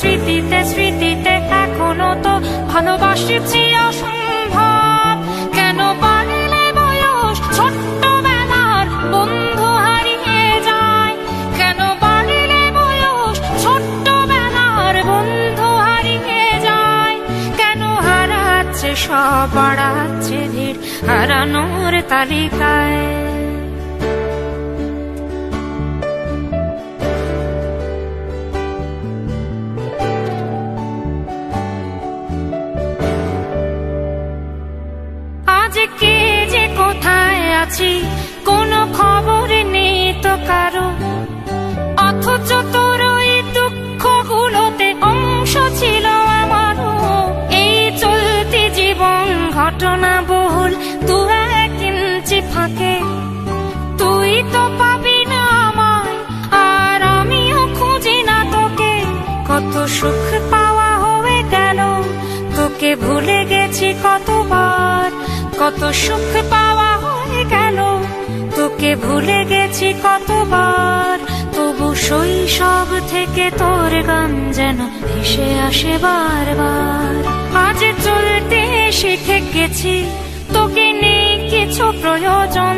স্মৃতিতে স্মৃতিতে এখনও তো ভালোবাসছি অসম্ভব কেন বাড়লে বয়স বন্ধু হারিয়ে যায়? কেন বাড়লে বয়স বন্ধু হারিয়ে যায়? কেন হারাচ্ছে সব, বাড়াচ্ছে ভিড় হারানোর তালিকায়? আছি, কোনো খবর নেই তো কারও। অথচ তোর ওই দুঃখগুলোতে অংশ ছিল আমারও। এই চলতি জীবন ঘটনা বহুল, দু এক ইঞ্চি ফাঁকে। তুই তো পাবি না আমায়, আর আমিও খুঁজি না তোকে। কত সুখ পাওয়া হয়ে গেল, তোকে ভুলে গেছি কতবার। কত সুখ পাওয়া তোকে ভুলে গেছি কতবার। তবু শৈশব থেকে তোর গান যেন ভেসে আসে বারবার। আজ চলতে শিখে গেছি তোকে নেই কিছু প্রয়োজন।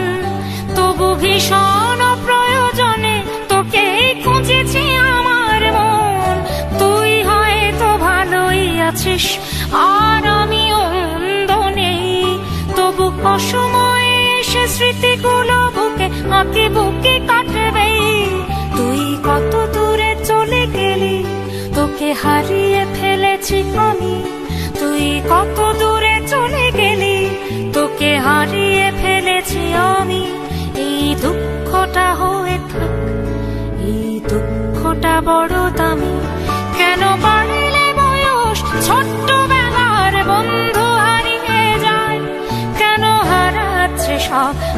তবু ভীষণ প্রয়োজনে তোকে খুঁজেছি আমার মন। তুই হয়তো ভালোই আছিস, আর আমি অন্ধ নেই। তবু এসে স্মৃতিগুলো বুকে বুকে তুই কত দূরে চলে গেলি, তোকে হারিয়ে ফেলেছি আমি। তুই কত দূরে চলে গেলি, তোকে হারিয়ে ফেলেছি আমি। এই দুঃখটা হয়ে থাক, এই দুঃখটা বড় দামি। কেন বাড়লে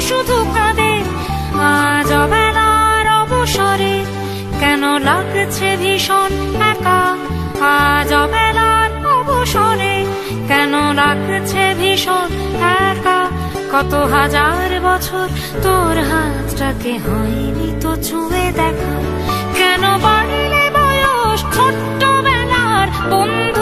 শুধু কাঁদে। আজ অবেলার অবসরে কেন লাগছে ভীষণ একা? আজ অবেলার অবসরে কেন লাগছে ভীষণ একা? কত হাজার বছর তোর হাতটাকে হয়নি তো ছুঁয়ে দেখা। কেন বাড়লে বয়স ছোট্ট বেলার বন্ধু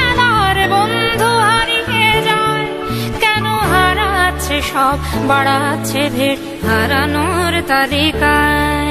বন্ধু হারিয়ে যায়। কেন হারাচ্ছে সব? বাড়াচ্ছে ভিড় হারানোর তালিকায়।